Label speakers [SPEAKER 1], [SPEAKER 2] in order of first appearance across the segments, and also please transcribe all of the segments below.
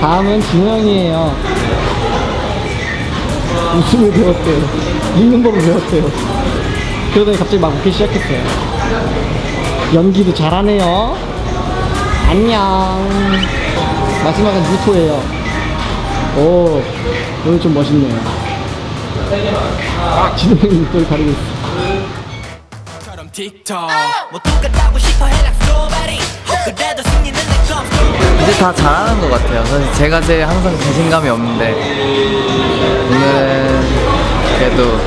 [SPEAKER 1] 다음은 진호 형이에요. 웃음을 배웠대요. 웃는 법을 배웠대요. 그러더니 갑자기 막 웃기 시작했어요. 연기도 잘하네요. 안녕. 마지막은 유토예요. 오, 오늘 좀 멋있네요. 진호 형이 유토를 가리고 있어.
[SPEAKER 2] 틱톡 뭐
[SPEAKER 3] 이제 다 잘하는 것 같아요. 사실 제가 제일 항상 자신감이 없는데 오늘은 그래도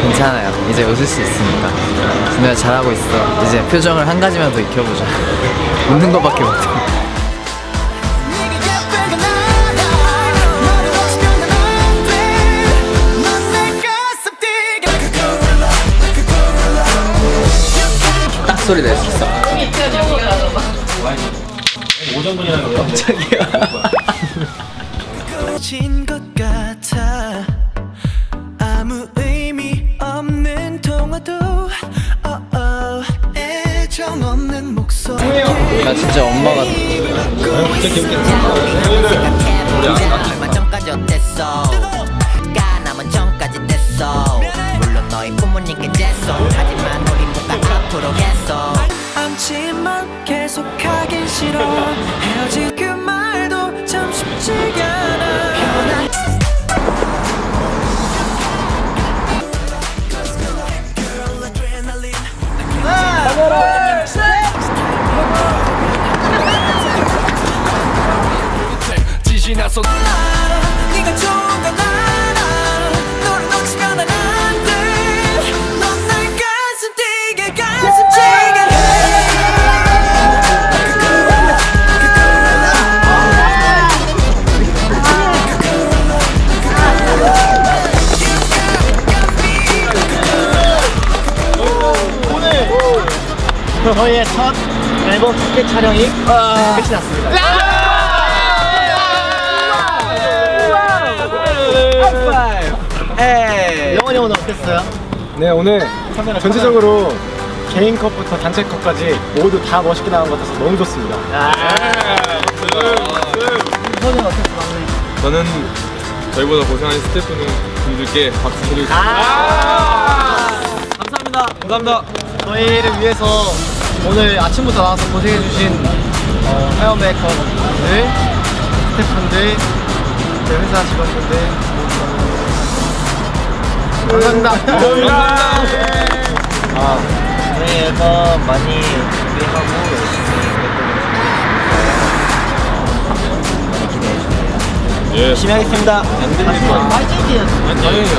[SPEAKER 3] 괜찮아요. 이제 웃을 수 있으니까. 준호야 잘하고 있어. 이제 표정을 한 가지만 더 익혀보자. 웃는 것밖에 못해. 소리 낼 수 있어.
[SPEAKER 2] 진것 같아 아무 의미 없는 통화도 어, 어, 애정 없는 목소리.
[SPEAKER 3] 나 진짜 엄마 같아.
[SPEAKER 4] 얼마 전까지 어땠어? 까남은 전까지 됐어. 물론 너희 부모님께 죄송 하지만
[SPEAKER 2] 찌게.
[SPEAKER 1] 저희의 첫 앨범 축제 촬영이 끝이 났습니다.
[SPEAKER 5] 네 오늘 전체적으로 개인 컷부터 단체 컷까지 모두 다 멋있게 나온 것 같아서 너무 좋습니다.
[SPEAKER 1] 손은 어땠어, 막내?
[SPEAKER 6] 저는 저희보다 고생하는 스태프분들께 박수 드리겠습니다.
[SPEAKER 1] 감사합니다. 감사합니다. 저희를 위해서 오늘 아침부터 나와서 고생해주신 어, 헤어메이커분들, 스태프분들, 저희 회사 직원분들 감사합니다.
[SPEAKER 3] 아, 저희 앨범 많이 준비하고 열심히
[SPEAKER 6] 예.
[SPEAKER 1] 열심히 하겠습니다. 파이팅이에요.
[SPEAKER 6] 아니에요.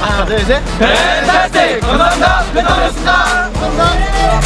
[SPEAKER 1] 하나, 둘, 셋.
[SPEAKER 6] 팬타스틱! 감사합니다! 팬타스틱!
[SPEAKER 1] 감사합니다.